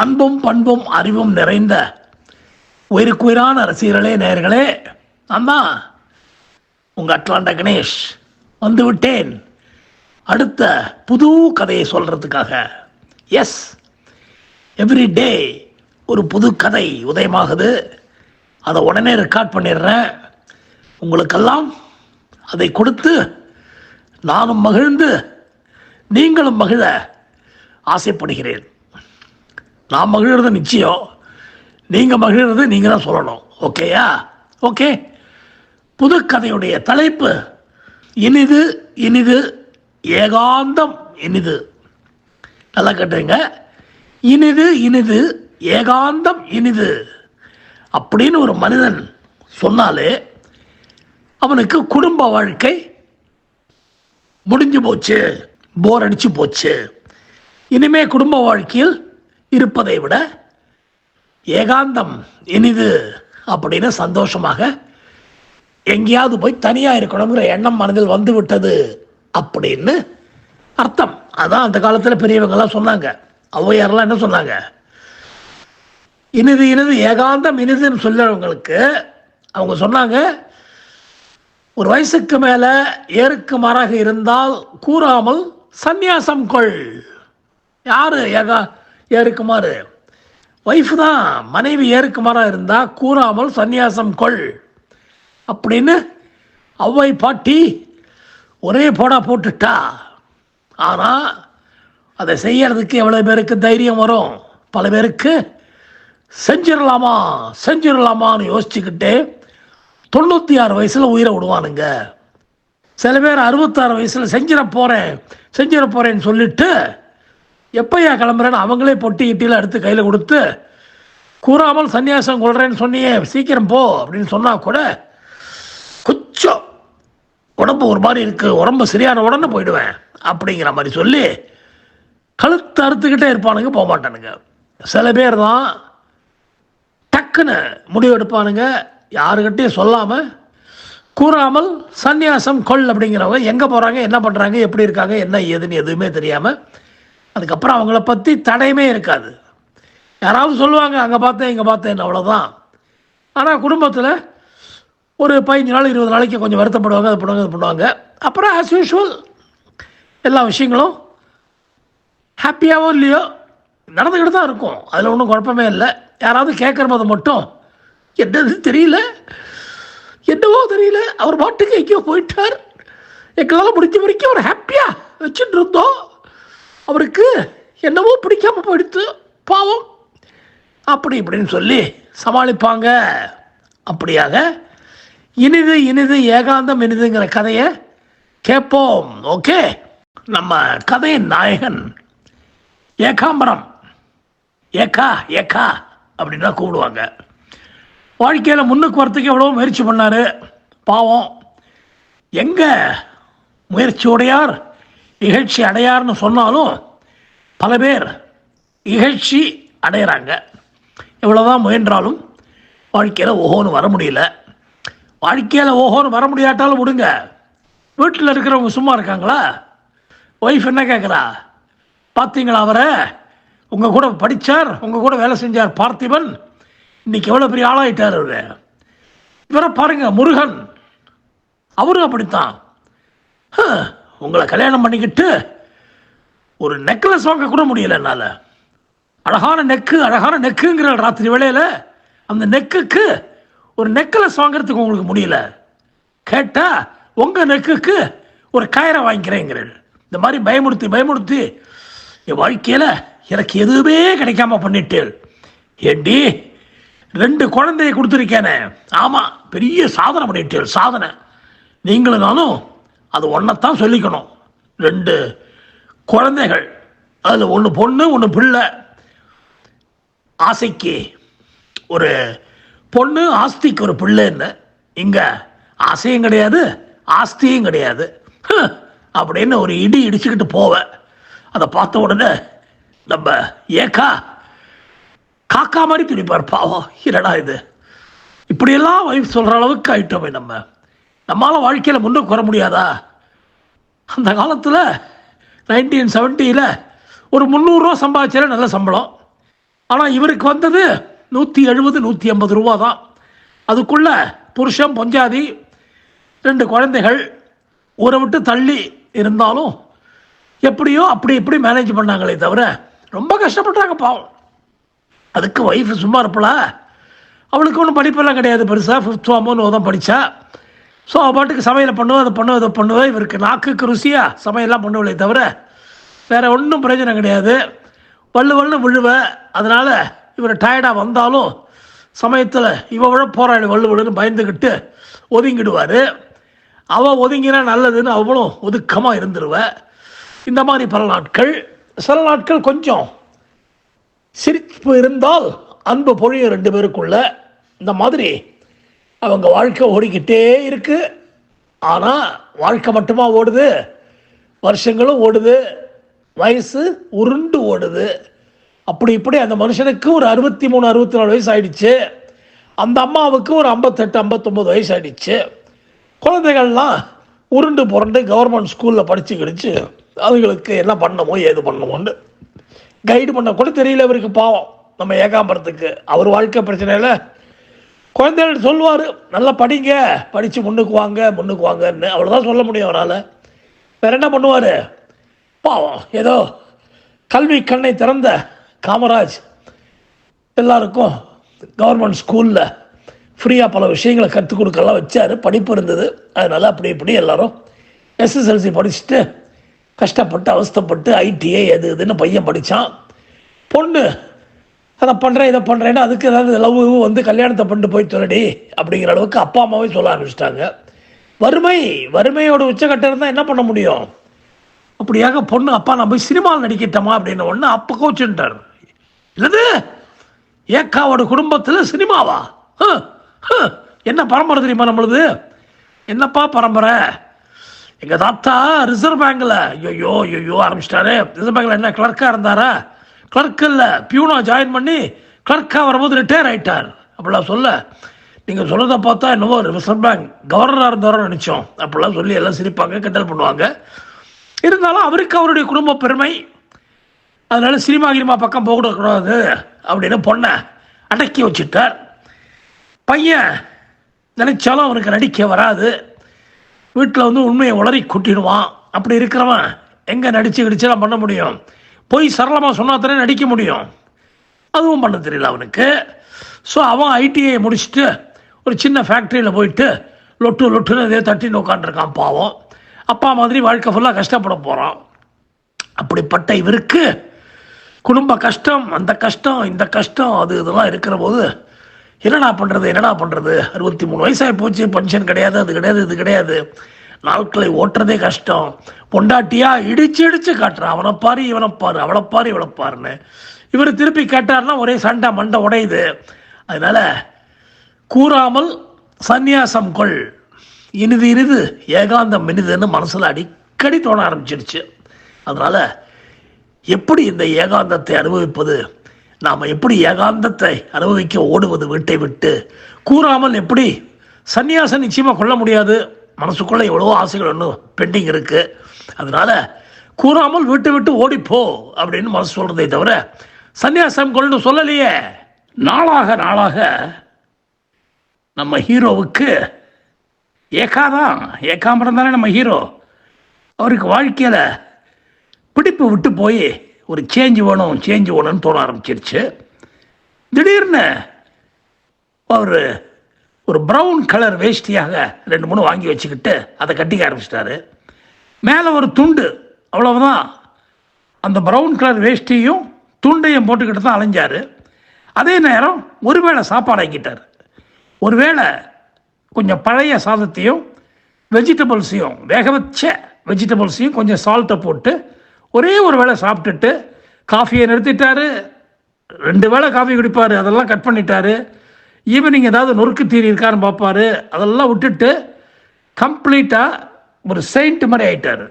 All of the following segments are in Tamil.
அன்பும் பண்பும் அறிவும் நிறைந்த உயிருக்குயிரான ரசிகர்களே நேர்களே நான் உங்கள் அட்லாண்டா கணேஷ் வந்து விட்டேன் அடுத்த புது கதையை சொல்கிறதுக்காக எஸ் எவ்ரி டே ஒரு புது கதை உதயமாகுது. அதை உடனே ரெக்கார்ட் பண்ணிடுறேன். உங்களுக்கெல்லாம் அதை கொடுத்து நானும் மகிழ்ந்து நீங்களும் மகிழ ஆசைப்படுகிறேன். நான் மகிழ்கிறது நிச்சயம். நீங்கள் மகிழ்கிறது நீங்கள் தான் சொல்லணும். ஓகேயா ஓகே புதுக்கதையுடைய தலைப்பு இனிது இனிது ஏகாந்தம் இனிது. நல்லா கேட்டுங்க இனிது இனிது ஏகாந்தம் இனிது. அப்படின்னு ஒரு மனிதன் சொன்னாலே அவனுக்கு குடும்ப வாழ்க்கை முடிஞ்சு போச்சு போர் அடிச்சு போச்சு. இனிமே குடும்ப வாழ்க்கையில் இருப்பதை விட ஏகாந்தம் இனிது அப்படின்னு சந்தோஷமாக எங்கேயாவது போய் தனியாக இருக்கணுங்கிற எண்ணம் மனதில் வந்து விட்டது அப்படின்னு அர்த்தம். அதான் அந்த காலத்தில் பெரியவங்கெல்லாம் சொன்னாங்க. ஔவையாரெல்லாம் என்ன சொன்னாங்க? இனிது இனிது ஏகாந்தம் இனிதுன்னு சொல்லுறவங்களுக்கு அவங்க சொன்னாங்க ஒரு வயசுக்கு மேலே ஏருக்கு மாறாக இருந்தால் கூறாமல் சந்நியாசம் கொள். யார் ஏகா ஏறுக்குமாறு. ஒய்ஃப் தான் மனைவி ஏறுக்குமாறாக இருந்தால் கூறாமல் சந்நியாசம் கொள். அப்படின்னு அவ்வை பாட்டி ஒரே போடா போட்டுட்டா. ஆனால் அதை செய்யறதுக்கு எவ்வளோ பேருக்கு தைரியம் வரும்? பல பேருக்கு செஞ்சிடலாமா செஞ்சிடலாமான்னு யோசிச்சுக்கிட்டு தொண்ணூற்றி ஆறு வயசில் உயிரை விடுவானுங்க. சில பேர் அறுபத்தாறு வயசில் செஞ்சிட போகிறேன் செஞ்சிட போகிறேன்னு சொல்லிட்டு எப்பயா கிளம்புறேன்னு அவங்களே பொட்டி இட்டியில் எடுத்து கையில் கொடுத்து கூறாமல் சன்னியாசம் கொள்றேன்னு சொன்னியே சீக்கிரம் போ அப்படின்னு சொன்னால் கூட கொஞ்சம் உடம்பு ஒரு மாதிரி இருக்குது உடம்பு சரியான உடனே போயிடுவேன் அப்படிங்கிற மாதிரி சொல்லி கழுத்து அறுத்துக்கிட்டே இருப்பானுங்க போக மாட்டானுங்க. சில பேர் தான் டக்குன்னு முடிவு எடுப்பானுங்க யாருக்கிட்டையும் சொல்லாமல் கூறாமல் சந்நியாசம் கொள் அப்படிங்கிறவங்க எங்கே போகிறாங்க என்ன பண்ணுறாங்க எப்படி இருக்காங்க என்ன ஏதுன்னு எதுவுமே தெரியாமல் அதுக்கப்புறம் அவங்கள பற்றி தடையுமே இருக்காது. யாராவது சொல்லுவாங்க அங்கே பார்த்தேன் இங்கே பார்த்தேன் அவ்வளோதான் ஆனால் குடும்பத்தில் ஒரு பதினஞ்சு நாள் இருபது நாளைக்கு கொஞ்சம் வருத்தப்படுவாங்க அது பண்ணுவாங்க அது பண்ணுவாங்க. அப்புறம் ஆஸ் யூஷுவல் எல்லா விஷயங்களும் ஹாப்பியாகவோ இல்லையோ நடந்துக்கிட்டு தான் இருக்கும். அதில் ஒன்றும் குழப்பமே இல்லை. யாராவது கேட்குற போது மட்டும் என்னது தெரியல? என்னவோ தெரியல. அவர் பாட்டுக்கு எங்கேயோ போயிட்டார். எங்களால் முடிஞ்ச வரைக்கும் அவர் ஹாப்பியாக வச்சுட்டு இருந்தோம். அவருக்கு என்னவோ பிடிக்காம போயிடுத்து பாவம். அப்படி இப்படின்னு சொல்லி சமாளிப்பாங்க. அப்படியாக இனிது இனிது ஏகாந்தம் இனிதுங்கிற கதையை கேட்போம். ஓகே? நம்ம கதையின் நாயகன் ஏகாம்பரம். ஏக்கா ஏக்கா அப்படின்னு தான் கூப்பிடுவாங்க. வாழ்க்கையில் முன்னுக்கு வரத்துக்கு எவ்வளோ முயற்சி பண்ணார். பாவம். எங்கே முயற்சி உடையார் இகழ்ச்சி அடையார்னு சொன்னாலும் பல பேர் இகழ்ச்சி அடையிறாங்க. இவ்வளோதான் முயன்றாலும் வாழ்க்கையில் ஓஹோன்னு வர முடியல. வாழ்க்கையில் ஓஹோன்னு வர முடியாட்டாலும் விடுங்க. வீட்டில் இருக்கிறவங்க சும்மா இருக்காங்களா? ஒய்ஃப் என்ன கேட்குறா பார்த்தீங்களா அவரை? உங்கள் கூட படித்தார் உங்கள் கூட வேலை செஞ்சார் பார்த்திபன். இன்னைக்கு எவ்வளோ பெரிய ஆளாயிட்டார் அவர். இவரை பாருங்கள் முருகன். அவரும் அப்படித்தான். உங்களை கல்யாணம் பண்ணிக்கிட்டு ஒரு நெக்லஸ் வாங்க கூட முடியல என்னால். அழகான நெக்கு அழகான நெக்குங்கிற ராத்திரி வேளையில் அந்த நெக்குக்கு ஒரு நெக்லஸ் வாங்குறதுக்கு உங்களுக்கு முடியல. கேட்டால் உங்கள் நெக்குக்கு ஒரு கயிறை வாங்கிக்கிறேங்கிறேன். இந்த மாதிரி பயமுறுத்தி பயமுறுத்தி என் வாழ்க்கையில் எனக்கு எதுவுமே கிடைக்காம பண்ணிட்டேன். ஏண்டி ரெண்டு குழந்தைய கொடுத்துருக்கேனே. ஆமாம் பெரிய சாதனை பண்ணிட்டேன் சாதனை. நீங்களும் நானும் அது ஒன்றைத்தான் சொல்லிக்கணும். ரெண்டு குழந்தைகள். அதில் ஒன்று பொண்ணு ஒன்று பிள்ளை. ஆசைக்கு ஒரு பொண்ணு ஆஸ்திக்கு ஒரு பிள்ளைன்னு இங்கே ஆசையும் கிடையாது ஆஸ்தியும் கிடையாது. அப்படின்னு ஒரு இடி இடிச்சுக்கிட்டு போவேன் அதை பார்த்த உடனே நம்ம ஏக்கா காக்கா மாதிரி துடிப்பார். பாவம் என்னடா இது? இப்படியெல்லாம் வைஃப் சொல்கிற அளவுக்கு ஆயிட்டோமே நம்ம. நம்மளால் வாழ்க்கையில் முன்னுக்கு வர முடியாதா? அந்த காலத்தில் நைன்டீன் செவன்ட்டியில் ஒரு முந்நூறுரூவா சம்பாதிச்சாலே நல்ல சம்பளம். ஆனால் இவருக்கு வந்தது நூற்றி எழுபது நூற்றி ஐம்பது ரூபா தான். அதுக்குள்ளே புருஷன் பொஞ்சாதி ரெண்டு குழந்தைகள் ஊரை விட்டு தள்ளி இருந்தாலும் எப்படியோ அப்படி இப்படி மேனேஜ் பண்ணாங்களே தவிர ரொம்ப கஷ்டப்பட்டாங்க பாவம். அதுக்கு ஒய்ஃப் சும்மா இருப்பலா அவளுக்கு ஒன்றும் படிப்பெல்லாம் கிடையாது பெருசாக ஃபிஃப்த் ஃபார்மோன்னு தான் படித்தா ஸோ அவள் பாட்டுக்கு சமையலை பண்ணுவோம் அதை பண்ணுவோம் இதை பண்ணுவோம் இவருக்கு நாக்குக்கு ருசியாக சமையல்லாம் பண்ணுவலே தவிர வேறு ஒன்றும் பிரயோஜனம் கிடையாது. வள்ளு வள்ளு விழுவ. அதனால் இவர் டயர்டாக வந்தாலும் சமயத்தில் இவ விட போராடி வள்ளு வள்ளுன்னு பயந்துக்கிட்டு ஒதுங்கிடுவார். அவள் ஒதுங்கினா நல்லதுன்னு அவளும் ஒதுக்கமாக இருந்துருவ. இந்த மாதிரி பல நாட்கள். சில நாட்கள் கொஞ்சம் சிரிப்பு இருந்தால் அன்பு பொழியும் ரெண்டு பேருக்குள்ள. இந்த மாதிரி அவங்க வாழ்க்கை ஓடிக்கிட்டே இருக்கு. ஆனால் வாழ்க்கை மட்டுமா ஓடுது? வருஷங்களும் ஓடுது. வயசு உருண்டு ஓடுது. அப்படி இப்படி அந்த மனுஷனுக்கு ஒரு அறுபத்தி மூணு அறுபத்தி நாலு வயசு ஆயிடுச்சு. அந்த அம்மாவுக்கு ஒரு ஐம்பத்தெட்டு ஐம்பத்தொம்பது வயசு ஆயிடுச்சு. குழந்தைகள்லாம் உருண்டு புரண்டு கவர்மெண்ட் ஸ்கூலில் படித்து கிடிச்சு அதுங்களுக்கு என்ன பண்ணமோ ஏது பண்ணமோன்னு கைடு பண்ண கூட தெரியல இவருக்கு பாவம். நம்ம ஏகாம்பரத்துக்கு. அவர் வாழ்க்கை பிரச்சனையில் குழந்தைகள் சொல்லுவார் நல்லா படிங்க படித்து முன்னுக்கு வாங்க முன்னுக்கு வாங்கன்னு. அவ்வளோதான் சொல்ல முடியும் அவரால். வேற என்ன பண்ணுவார்? பாவம் ஏதோ கல்வி கண்ணை திறந்த காமராஜ். எல்லாருக்கும் கவர்மெண்ட் ஸ்கூலில் ஃப்ரீயாக பல விஷயங்களை கற்றுக் கொடுக்கலாம் வச்சார். படிப்பு இருந்தது. அதனால் அப்படி இப்படி எல்லாரும் எஸ்எஸ்எல்சி படிச்சுட்டு கஷ்டப்பட்டு அவஸ்தைப்பட்டு ஐடிஐ எது இதுன்னு பையன் படித்தான் பொண்ணு அதை பண்ணுறேன் இதை பண்ணுறேன்னு அதுக்கு ஏதாவது லவ் வந்து கல்யாணத்தை பண்ணிட்டு போய் சொல்லடி அப்படிங்கிற அளவுக்கு அப்பா அம்மாவே சொல்ல ஆரம்பிச்சிட்டாங்க. வறுமை வறுமையோட உச்சக்கட்டம் இருந்தால் என்ன பண்ண முடியும்? அப்படியாக பொண்ணு அப்பா நான் போய் சினிமாவில் நடிக்கிட்டோமா அப்படின்னு ஒன்று அப்போ கோச்சுன்றார் இல்லது ஏக்காவோட குடும்பத்தில் சினிமாவா? என்ன பரம்பரை தெரியுமா நம்மளுது? என்னப்பா பரம்பரை? எங்கள் தாத்தா ரிசர்வ் பேங்கில். ஐயோ ஐயோ ஆரம்பிச்சிட்டாரு. ரிசர்வ் பேங்கில் என்ன கிளர்க்காக இருந்தாரா? கிளர்க் இல்லை பியூனா ஜாயின் பண்ணி கிளர்க்காக வரும்போது ரிட்டையர் ஆயிட்டார். அப்படிலாம் சொல்ல. நீங்கள் சொல்கிறத பார்த்தா என்னவோ ரிசர்வ் பேங்க் கவர்னராக இருந்தாரோ நினச்சோம். அப்படிலாம் சொல்லி எல்லாம் சிரிப்பாங்க கிண்டல் பண்ணுவாங்க. இருந்தாலும் அவருக்கு அவருடைய குடும்ப பெருமை. அதனால் சினிமா கினிமா பக்கம் போகக்கூடாது அப்படின்னு பொண்ணை அடக்கி வச்சுட்டார். பையன் நினைச்சாலும் அவனுக்கு நடிக்க வராது. வீட்டில் வந்து உண்மையை உளறி கொட்டிடுவான். அப்படி இருக்கிறவன் எங்கே நடித்து கிடிச்செல்லாம் பண்ண முடியும்? போய் சரளமாக சொன்னால் தானே நடிக்க முடியும். அதுவும் பண்ண தெரியல அவனுக்கு. ஸோ அவன் ஐடிஐ முடிச்சுட்டு ஒரு சின்ன ஃபேக்ட்ரியில் போயிட்டு லொட்டு லொட்டுன்னு இதே தட்டின்னு உட்காந்துருக்கான் பாவம். அப்பா மாதிரி வாழ்க்கை ஃபுல்லாக கஷ்டப்பட போகிறான் அப்படிப்பட்ட இவருக்கு குடும்ப கஷ்டம் அந்த கஷ்டம் இந்த கஷ்டம் அது இதெல்லாம் இருக்கிற போது என்னடா பண்ணுறது என்னடா பண்ணுறது அறுபத்தி மூணு வயசாகி போச்சு பென்ஷன் கிடையாது அது கிடையாது இது கிடையாது. நாட்களை ஓட்டுறதே கஷ்டம். பொண்டாட்டியா இடிச்சு இடிச்சு காட்டுறான். அவனை பாரு இவனை பாரு அவளை பாரு இவளை பாருன்னு. இவர் திருப்பி கேட்டார்னா ஒரே சண்டை மண்டை உடையுது. அதனால கூறாமல் சந்நியாசம் கொள். இனிது இனிது ஏகாந்தம் இனிதுன்னு மனசில் அடிக்கடி தோண ஆரம்பிச்சிடுச்சு அதனால எப்படி இந்த ஏகாந்தத்தை அனுபவிப்பது? நாம் எப்படி ஏகாந்தத்தை அனுபவிக்க ஓடுவது வீட்டை விட்டு? கூறாமல் எப்படி சந்நியாசம் நிச்சயமாக கொள்ள முடியாது. மனசுக்குள்ளே எவ்வளோ ஆசைகள் ஒன்றும் பெண்டிங் இருக்கு. அதனால கூறாமல் விட்டு விட்டு ஓடிப்போ அப்படின்னு மனசு சொல்கிறதே தவிர சன்னியாசம் கொள்னு சொல்லலையே. நாளாக நாளாக நம்ம ஹீரோவுக்கு ஏகாதான் ஏகாம்பரம் தானே நம்ம ஹீரோ. அவருக்கு வாழ்க்கையில் பிடிப்பு விட்டு போய் ஒரு சேஞ்ச் வேணும் சேஞ்ச் வேணும்னு தோண ஆரம்பிச்சிருச்சு. திடீர்னு அவர் ஒரு ப்ரௌன் கலர் வேஷ்டியாக ரெண்டு மூணு வாங்கி வச்சுக்கிட்டு அதை கட்டிக்க ஆரம்பிச்சிட்டாரு. மேலே ஒரு துண்டு அவ்வளவுதான். அந்த ப்ரௌன் கலர் வேஷ்டியும் துண்டையும் போட்டுக்கிட்டு தான் அலைஞ்சார். அதே நேரம் ஒருவேளை சாப்பாடு ஆக்கிட்டார். ஒருவேளை கொஞ்சம் பழைய சாதத்தையும் வெஜிடபிள்ஸையும் வேக வச்ச வெஜிடபிள்ஸையும் கொஞ்சம் சால்ட்டை போட்டு ஒரே ஒரு வேளை சாப்பிட்டுட்டு காஃபியை நிறுத்திட்டாரு. ரெண்டு வேளை காஃபி குடிப்பார் அதெல்லாம் கட் பண்ணிட்டாரு. ஈவினிங் ஏதாவது நொறுக்கு தீரி இருக்கான்னு பார்ப்பார். அதெல்லாம் விட்டுட்டு கம்ப்ளீட்டாக ஒரு செயின்ட் மாதிரி ஆகிட்டார்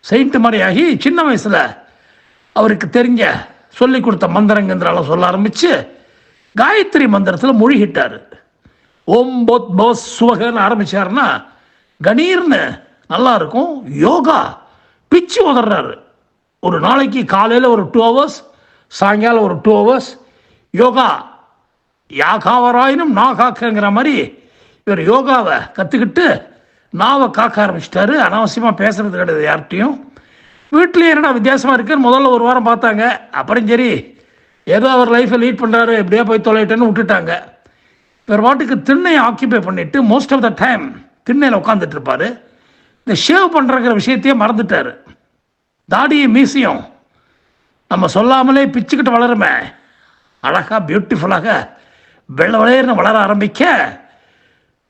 செயின்ட் மாதிரி ஆகி சின்ன வயசில் அவருக்கு தெரிஞ்ச சொல்லி கொடுத்த மந்திரங்கிறால சொல்ல ஆரம்பித்து காயத்ரி மந்திரத்தில் மூழ்கிட்டார். ஓம் போத் போஸ் சுவகன்னு ஆரம்பிச்சாருன்னா கணீர்னு நல்லா இருக்கும். யோகா பிச்சு உதறாரு ஒரு நாளைக்கு காலையில் ஒரு டூ ஹவர்ஸ் சாயங்காலம் ஒரு டூ ஹவர்ஸ் யோகா யாகாவராயினும் நான் காக்கங்கிற மாதிரி இவர் யோகாவை கற்றுக்கிட்டு நாவை காக்க ஆரம்பிச்சிட்டாரு. அனாவசியமாக பேசுறது கிடையாது யார்கிட்டையும். வீட்லேயே என்னடா வித்தியாசமாக இருக்குன்னு முதல்ல ஒரு வாரம் பார்த்தாங்க. அப்புறம் சரி ஏதோ அவர் லைஃப்பை லீட் பண்ணுறாரு எப்படியோ போய் தொலைட்டேன்னு விட்டுட்டாங்க. இவர் பாட்டுக்கு திண்ணையை ஆக்கியபை பண்ணிட்டு மோஸ்ட் ஆஃப் த டைம் திண்ணையில் உட்காந்துட்டு இருப்பார். இந்த ஷேவ் பண்ணுறங்கிற விஷயத்தையே மறந்துட்டாரு. தாடியும் மீசியும் நம்ம சொல்லாமலே பிச்சுக்கிட்டு வளருமே. அழகாக பியூட்டிஃபுல்லாக வெள்ள வளையர்னு வளர ஆரம்பிக்க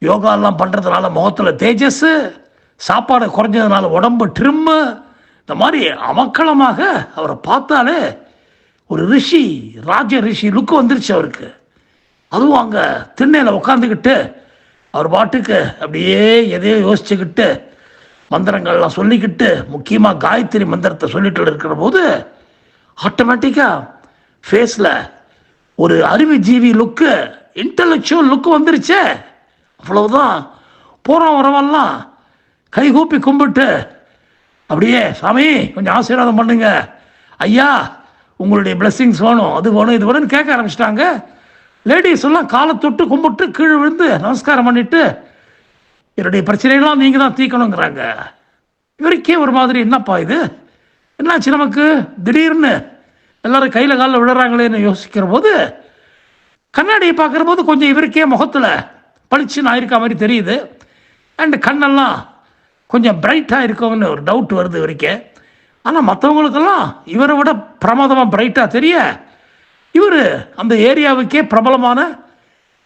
யோகாலாம் பண்ணுறதுனால முகத்தில் தேஜஸ் சாப்பாடு குறைஞ்சதுனால உடம்பு ட்ரிம்மு. இந்த மாதிரி அமக்களமாக அவரை பார்த்தாலே ஒரு ரிஷி ராஜ ரிஷி லுக்கு வந்துருச்சு அவருக்கு. அதுவும் அங்கே திண்ணையில் உட்காந்துக்கிட்டு அவர் பாட்டுக்கு அப்படியே எதையோ யோசிச்சுக்கிட்டு மந்திரங்கள்லாம் சொல்லிக்கிட்டு முக்கியமாக காயத்ரி மந்திரத்தை சொல்லிட்டு இருக்கிற போது ஆட்டோமேட்டிக்காக ஃபேஸில் ஒரு அறிவுஜீவி லுக்கு இன்டலெக்சுவல் லுக்கு வந்துருச்சே. அவ்வளவுதான். போகிறோம் வரவெல்லாம். கைகூப்பி கும்பிட்டு அப்படியே சாமி கொஞ்சம் ஆசீர்வாதம் பண்ணுங்க. ஐயா உங்களுடைய பிளெஸ்ஸிங்ஸ் வேணும் அது வேணும் இது வேணும்னு கேட்க ஆரம்பிச்சிட்டாங்க. லேடிஸ் எல்லாம் காலை தொட்டு கும்பிட்டு கீழே விழுந்து நமஸ்காரம் பண்ணிட்டு என்னுடைய பிரச்சனைகள்லாம் நீங்கள் தான் தீர்க்கணுங்கிறாங்க. இவருக்கே ஒரு மாதிரி என்னப்பா இது? என்னாச்சு நமக்கு? திடீர்னு எல்லாரும் கையில் காலில் விழுறாங்களேன்னு யோசிக்கிற போது கண்ணாடியை பார்க்குற போது கொஞ்சம் இவருக்கே முகத்தில் பளிச்சுன்னு ஆயிருக்க மாதிரி தெரியுது. அண்ட் கண்ணெல்லாம் கொஞ்சம் பிரைட்டாக இருக்கும்னு ஒரு டவுட் வருது இவருக்கே. ஆனால் மற்றவங்களுக்கெல்லாம் இவரை விட பிரமாதமாக பிரைட்டாக தெரிய இவர் அந்த ஏரியாவுக்கே பிரபலமான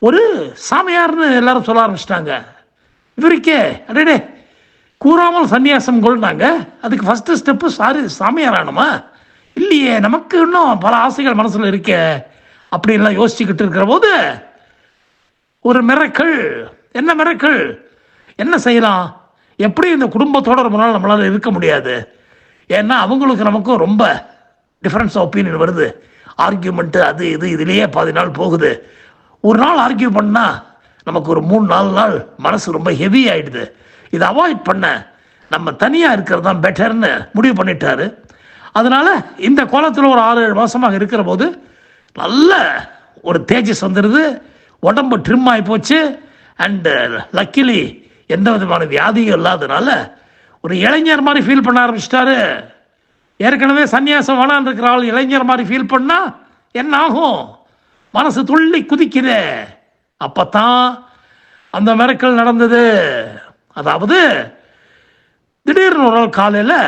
ஒரு சாமியார்னு எல்லாரும் சொல்ல ஆரம்பிச்சிட்டாங்க. இவருக்கே அடடே கூறாமல் சந்நியாசம் கொள்னாங்க. அதுக்கு ஃபஸ்ட்டு ஸ்டெப்பு சாரி சாமியார் ஆகணுமா இல்லையே நமக்கு இன்னும் பல ஆசைகள் மனசில் இருக்கே. அப்படின்லாம் யோசிச்சுக்கிட்டு இருக்கிற போது ஒரு மிரக்கள் என்ன மிரக்கள் என்ன செய்யலாம்? எப்படி இந்த குடும்பத்தோட ரொம்ப நாள் நம்மளால் இருக்க முடியாது? ஏன்னா அவங்களுக்கு நமக்கும் ரொம்ப டிஃப்ரென்ஸ் ஒப்பீனியன் வருது. ஆர்கியூமெண்ட்டு அது இது இதுலேயே பாதி நாள் போகுது. ஒரு நாள் ஆர்கியூ பண்ணால் நமக்கு ஒரு மூணு நாலு நாள் மனசு ரொம்ப ஹெவி ஆகிடுது இதை அவாய்ட் பண்ண நம்ம தனியாக இருக்கிறது தான் பெட்டர்னு முடிவு பண்ணிட்டாரு. அதனால இந்த கோலத்தில் ஒரு ஆறு ஏழு மாதமாக இருக்கிற போது நல்ல ஒரு தேஜஸ் வந்துடுது உடம்பு ட்ரிம் ஆகி போச்சு. அண்டு லக்கிலி uh, எந்த விதமான வியாதியும் இல்லாததுனால ஒரு இளைஞர் மாதிரி ஃபீல் பண்ண ஆரம்பிச்சிட்டாரு. ஏற்கனவே சன்னியாசம் வேணான்னு இருக்கிற ஆள் இளைஞர் மாதிரி ஃபீல் பண்ணால் என்ன ஆகும்? மனசு துள்ளி குதிக்கிறே. அப்போ தான் அந்த மிரக்கல் நடந்தது. அதாவது திடீர்னு ஒரு நாள் காலையில்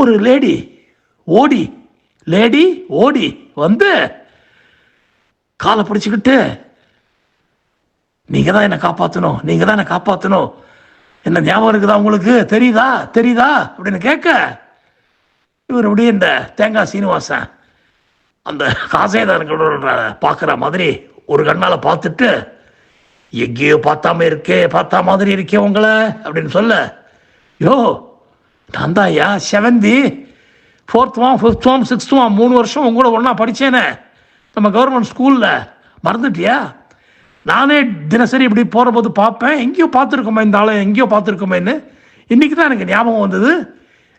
ஒரு லேடி ஓடி லேடி ஓடி வந்து காலை பிடிச்சிக்கிட்டு நீங்க தான் என்னை காப்பாற்றணும் நீங்க தான் என்னை காப்பாற்றணும் என்ன ஞாபகம் இருக்குதா உங்களுக்கு? தெரியுதா? தெரியுதா? அப்படின்னு கேட்க இவர் அப்படியே இந்த தேங்காய் சீனிவாசன் அந்த காசேதாரங்களோட பார்க்குற மாதிரி ஒரு கண்ணால் பார்த்துட்டு எங்கேயோ பார்த்தாம இருக்கே பார்த்தா மாதிரி இருக்கே உங்களை அப்படின்னு சொல்ல யோ நான் தான் ஐயா செவந்தி ஃபோர்த் வாம் ஃபிஃப்த் வாம் சிக்ஸ்த் வாம் மூணு வருஷம் உங்களோட ஒன்றா படித்தேனே நம்ம கவர்மெண்ட் ஸ்கூலில் மறந்துட்டியா? நானே தினசரி இப்படி போகிற போது பார்ப்பேன். எங்கேயோ பார்த்துருக்கோமே இந்த ஆளை எங்கேயோ பார்த்துருக்கோமேன்னு. இன்றைக்கி தான் எனக்கு ஞாபகம் வந்தது.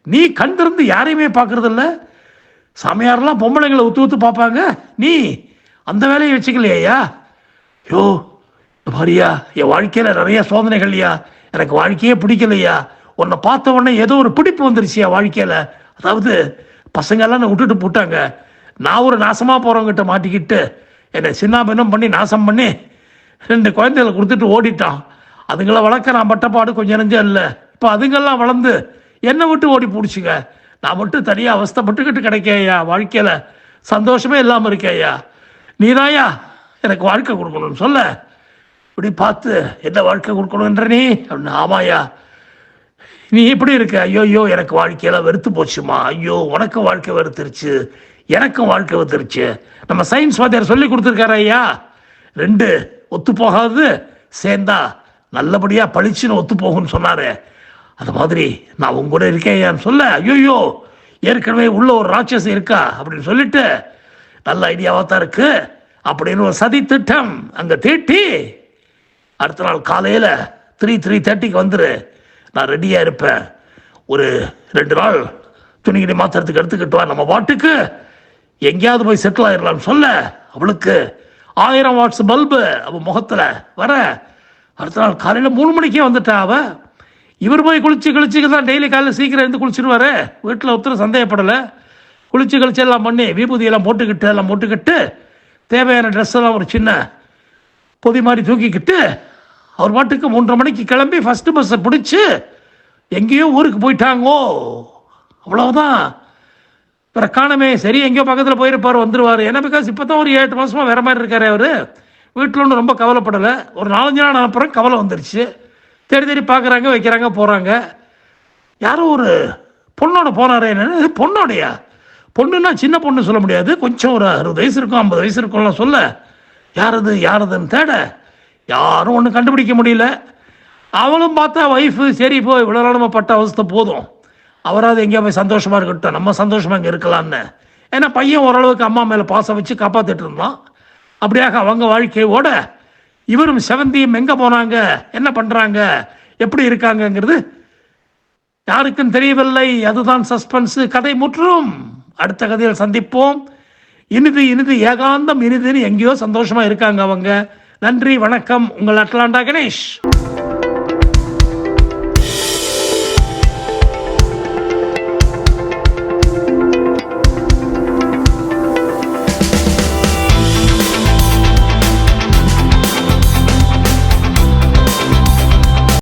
நீ கண் திறந்து யாரையுமே பார்க்கறதில்ல. சாமியாரெல்லாம் பொம்பளைங்களை ஒத்து ஒத்து பார்ப்பாங்க. நீ அந்த வேலையை வச்சுக்கலையா யோ பாரியா என் வாழ்க்கையில் நிறைய சோதனைகள்யா எனக்கு வாழ்க்கையே பிடிக்கலையா உன்னை பார்த்த உடனே ஏதோ ஒரு பிடிப்பு வந்துருச்சியா வாழ்க்கையில். அதாவது பசங்கெல்லாம் நான் விட்டுட்டு போட்டாங்க. நான் ஒரு நாசமாக போகிறவங்கிட்ட மாட்டிக்கிட்டு என்னை சின்னாபின்னம் பண்ணி நாசம் பண்ணி ரெண்டு குழந்தைகளை கொடுத்துட்டு ஓடிட்டான். அதுங்களை வளர்க்க நான் பட்டப்பாடு கொஞ்சம் நெஞ்சம் இல்லை. இப்போ அதுங்கெல்லாம் வளர்ந்து என்னை விட்டு ஓடி பிடிச்சிங்க. நான் மட்டும் தனியாக அவஸ்தப்பட்டுக்கிட்டு கிடைக்கையா வாழ்க்கையில் சந்தோஷமே இல்லாமல் இருக்கேயா நீதாயா எனக்கு வாழ்க்கை கொடுக்கணும்னு சொல்ல. இப்படி பார்த்து என்ன வாழ்க்கை கொடுக்கணுன்ற நீ? அப்படின்னு ஆமாயா நீ எப்படி இருக்க? ஐயோ ஐயோ எனக்கு வாழ்க்கையெல்லாம் வெறுத்து போச்சுமா? ஐயோ உனக்கு வாழ்க்கை வெறுத்துருச்சு. எனக்கும் வாழ்க்கை வெறுத்துருச்சு. நம்ம சயின்ஸ் வாத்தியார் சொல்லி கொடுத்துருக்காரு ஐயா. ரெண்டு ஒத்து போகாது சேர்ந்தா நல்லபடியா பளிச்சுன்னு ஒத்து போகும்னு சொன்னாரு. அது மாதிரி நான் உங்க கூட இருக்கேன் சொல்ல. ஐயோயோ ஏற்கனவே உள்ள ஒரு ராட்சசம் இருக்கா? அப்படின்னு சொல்லிட்டு நல்ல ஐடியாவாக தான் இருக்கு. அப்படின்னு ஒரு சதி திட்டம் அங்கே தீட்டி அடுத்த நாள் காலையில் த்ரீ த்ரீ தேர்ட்டிக்கு வந்துரு. நான் ரெடியாக இருப்பேன். ஒரு ரெண்டு நாள் துணிகிணி மாத்திரத்துக்கு எடுத்துக்கிட்டு நம்ம பாட்டுக்கு. எங்கேயாவது போய் செட்டில் ஆயிடலாம்னு சொல்ல அவளுக்கு ஆயிரம் வாட்ஸ் பல்பு அவள் முகத்தில் வர. அடுத்த நாள் காலையில் மூணு மணிக்கே வந்துட்டா அவ. இவர் போய் குளிச்சு குளிச்சுக்கு தான் டெய்லி காலையில் சீக்கிரம் இருந்து குளிச்சிருவாரு. வீட்டில் ஒருத்தர் சந்தேகப்படலை. குளிச்சு கழிச்சு எல்லாம் பண்ணி விபூதியெல்லாம் போட்டுக்கிட்டு எல்லாம் போட்டுக்கிட்டு தேவையான ட்ரெஸ் எல்லாம் ஒரு சின்ன பொதி மாதிரி தூக்கிக்கிட்டு அவர் பாட்டுக்கு மூன்றரை மணிக்கு கிளம்பி ஃபஸ்ட்டு பஸ்ஸை பிடிச்சி எங்கேயோ ஊருக்கு போயிட்டாங்கோ. அவ்வளவுதான். வேற காணமே. சரி எங்கேயோ பக்கத்தில் போயிருப்பார் வந்துருவார். ஏன்னா பிகாஸ் இப்போ தான் ஒரு எட்டு மாதமாக வேற மாதிரி இருக்கார் அவர். வீட்டில் ஒன்றும் ரொம்ப கவலைப்படலை. ஒரு நாலஞ்சு நாள் அனுப்புகிறோம் கவலை வந்துருச்சு. தேடி தேடி பார்க்குறாங்க வைக்கிறாங்க போகிறாங்க யாரோ ஒரு பொண்ணோட போனாரே என்னன்னு? பொண்ணோடையா? பொண்ணுன்னா சின்ன பொண்ணு சொல்ல முடியாது. கொஞ்சம் ஒரு அறுபது வயசு இருக்கும் ஐம்பது வயசு இருக்கும்லாம் சொல்ல. யாரது யாரதுன்னு தேட. யாரும் ஒன்றும் கண்டுபிடிக்க முடியல. அவளும் பார்த்தா ஒய்ஃபு சரி இப்போ இவ்வளோ நம்ம பட்ட அவஸ்தை போதும். அவராது எங்கேயா போய் சந்தோஷமாக இருக்கட்டும். நம்ம சந்தோஷமாக இங்கே இருக்கலாம்னு. ஏன்னா பையன் ஓரளவுக்கு அம்மா மேலே பாசம் வச்சு காப்பாற்றிட்டு இருந்தான். அப்படியாக அவங்க வாழ்க்கையோட இவரும் செவந்தியும் எங்கே போனாங்க? என்ன பண்ணுறாங்க எப்படி இருக்காங்கங்கிறது யாருக்கும் தெரியவில்லை. அதுதான் சஸ்பென்ஸ். கதை முற்றும். அடுத்த கதையில் சந்திப்போம். இனிது இனிது ஏகாந்தம். இனிதுன்னு எங்கேயோ சந்தோஷமாக இருக்காங்க அவங்க. நன்றி வணக்கம். உங்கள் அட்லாண்டா கணேஷ்.